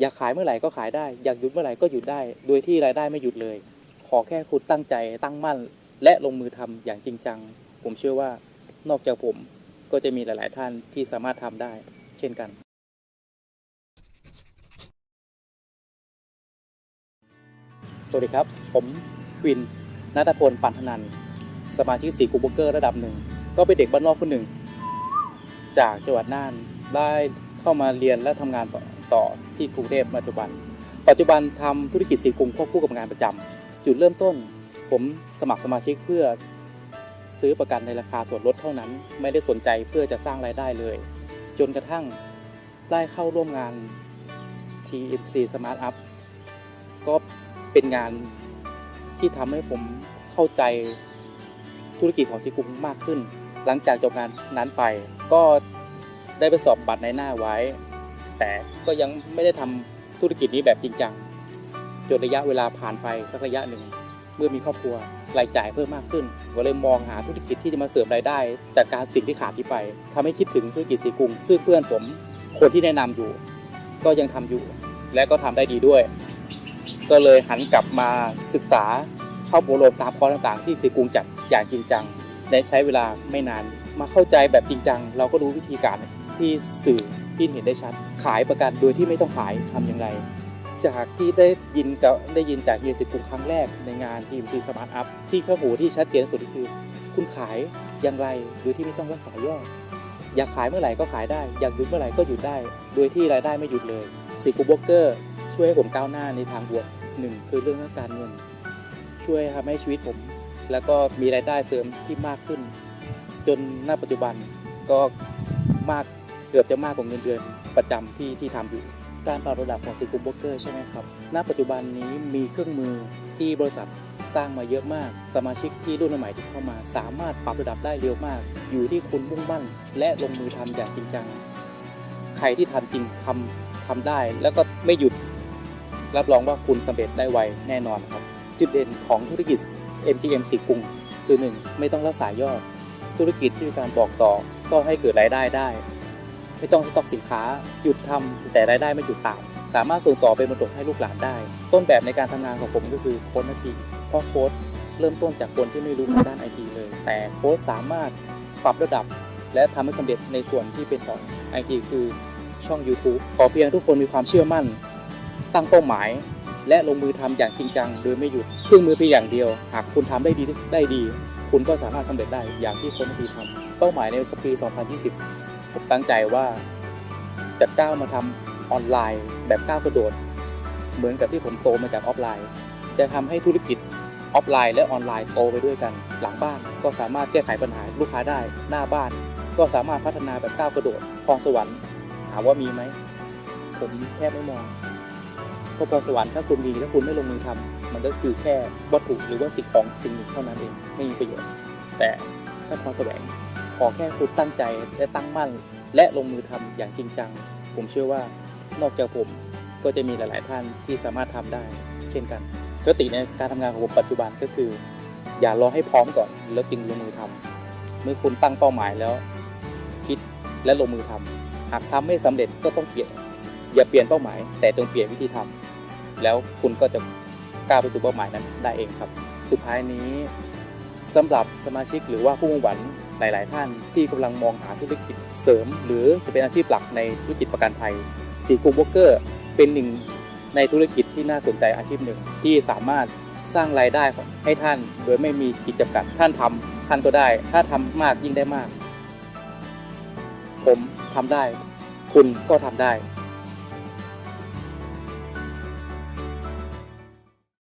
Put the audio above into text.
อยากขายเมื่อไหร่ก็ขายได้ อยากหยุดเมื่อไหร่ก็หยุดได้ โดยที่รายได้ไม่หยุดเลย ขอแค่คุณตั้งใจตั้งมั่น และลงมือทำอย่างจริงจัง ผมเชื่อว่านอกจากผมก็จะมีหลาย ๆ ท่านที่สามารถทำได้ เช่นกัน สวัสดีครับ ผมควินนัทพลปันธนันสมาชิกสีกูบเกอร์ระดับหนึ่ง ก็เป็นเด็กบ้านนอกคนหนึ่ง จากจังหวัดน่านได้เข้ามาเรียนและทำงานต่อ ต่อที่กรุงเทพปัจจุบัน ปัจจุบันทำธุรกิจสีกรุงควบคู่กับงานประจำจุดเริ่มต้น ผมสมัครสมาชิกเพื่อซื้อประกันในราคาส่วนลดเท่านั้น ไม่ได้สนใจเพื่อจะสร้างรายได้เลย จนกระทั่งได้เข้าร่วมงาน TMC Smart Up ก็เป็นงานที่ทำให้ผมเข้าใจธุรกิจของซีกรุงมากขึ้น หลังจากจบงานนั้นไป ก็ได้ไปสอบบัตรในหน้าไว้ แต่ก็ยังไม่ได้ทำธุรกิจนี้แบบจริงจังจนระยะเวลาผ่านไปสักระยะหนึ่ง เมื่อมีครอบครัวรายจ่ายเพิ่มมากขึ้นก็เลยมองหาธุรกิจที่จะมาเสริมรายได้จากการสิ่งที่ขาดที่ไปทำให้คิดถึงธุรกิจสีกรุงซึ่งเพื่อนผมคนที่แนะนำอยู่ ก็ยังทำอยู่ และก็ทำได้ดีด้วย ก็เลยหันกลับมาศึกษาเข้าโปรมตามคอร์สต่างๆ ที่สีกรุงจัดอย่างจริงจังและใช้เวลาไม่นานมาเข้าใจแบบจริงจัง เราก็รู้วิธีการที่สื่อ ที่เห็นได้ชัด ขายประกันโดยที่ไม่ต้องขายทำอย่างไร จากที่ได้ยินกับได้ยินจากเยียนสิกลุ่มครั้งแรกในงาน TMC Smart Up ที่เข้าหูที่ชัดเจนสุดก็คือ คุณขายอย่างไรโดยที่ไม่ต้องรักษายอดอยากขายเมื่อไหร่ก็ขายได้ อยากหยุดเมื่อไหร่ก็หยุดได้ โดยที่รายได้ไม่หยุดเลยสิกูบล็อกเกอร์ช่วยให้ผมก้าวหน้าในทางบวกหนึ่งคือเรื่องการเงิน ช่วยทำให้ชีวิตผม แล้วก็มีรายได้เสริมที่มากขึ้น จนณปัจจุบันก็มาก เกือบจะมากกว่าเงินเดือนประจำที่ที่ทำอยู่ การปรับระดับของซิกุมโบรกเกอร์ใช่ไหมครับ ณ ปัจจุบันนี้มีเครื่องมือที่บริษัทสร้างมาเยอะมาก สมาชิกที่รุ่นใหม่ที่เข้ามา สามารถปรับระดับได้เร็วมาก อยู่ที่คุณมุ่งมั่น และลงมือทำอย่างจริงจัง ใครที่ทำจริงทำทำได้ แล้วก็ไม่หยุด รับรองว่าคุณสำเร็จได้ไวแน่นอนครับ จุดเด่นของธุรกิจ MGM สีกรุงคือ 1. ไม่ต้องรักษายอด ธุรกิจที่มีการบอกต่อก็ให้เกิดรายได้ได้ ไม่ต้องสต็อกสินค้า หยุดทำแต่รายได้ไม่หยุดตาม สามารถส่งต่อเป็นมรดกให้ลูกหลานได้ ต้นแบบในการทำงานของผมก็คือโค้ดนาทีเพราะโค้ดเริ่มต้นจากคนที่ไม่รู้ทางด้านไอทีเลย แต่โค้ดสามารถปรับระดับ และทำให้สำเร็จในส่วนที่เป็นของไอทีคือช่อง YouTube ขอเพียงทุกคนมีความเชื่อมั่น ตั้งเป้าหมาย และลงมือทำอย่างจริงจังโดยไม่หยุดเครื่องมือเพียงอย่างเดียว หากคุณทำได้ดีได้ดี คุณก็สามารถสำเร็จได้อย่างที่คนทีทำเป้าหมายในปี 2020 ผมตั้งใจว่าจะก้าวมาทำออนไลน์แบบก้าวกระโดด เหมือนกับที่ผมโตมาจากออฟไลน์ จะทำให้ธุรกิจออฟไลน์และออนไลน์โตไปด้วยกัน หลังบ้านก็สามารถแก้ไขปัญหาลูกค้าได้ หน้าบ้านก็สามารถพัฒนาแบบก้าวกระโดดพรสวรรค์ถามว่ามีไหมผมแทบไม่มองเพราะพรสวรรค์ถ้าคุณมีถ้าคุณไม่ลงมือทำมันก็คือแค่วัตถุหรือว่าสิ่งของสิ่งหนึ่งเท่านั้นเองไม่มีประโยชน์ แต่ถ้าพรแสวง ขอแค่คุณตั้งใจและตั้งมั่น และลงมือทำอย่างจริงจัง ผมเชื่อว่านอกจากผมก็จะมีหลาย ๆ ท่านที่สามารถทำได้ เช่นกันปกติในการทำงานของผมปัจจุบันก็คือ อย่ารอให้พร้อมก่อนแล้วจึงลงมือทำเมื่อคุณตั้งเป้าหมายแล้ว คิดและลงมือทำหากทำไม่สำเร็จก็ต้องเปลี่ยน อย่าเปลี่ยนเป้าหมาย แต่ต้องเปลี่ยนวิธีทำแล้วคุณก็จะก้าวไปสู่เป้าหมายนั้นได้เองครับ สุดท้ายนี้สำหรับสมาชิกหรือว่าผู้มุ่งหวัง หลาย ๆ ท่านที่กำลังมองหาธุรกิจเสริม หรือจะเป็นอาชีพหลักในธุรกิจประกันภัยสีกูบล็อกเกอร์เป็นหนึ่งในธุรกิจที่น่าสนใจอาชีพหนึ่งที่สามารถสร้างรายได้ให้ท่านโดยไม่มีขีดจำกัดท่านทำท่านก็ได้ ถ้าทำมากยิ่งได้มาก ผมทำได้ คุณก็ทำได้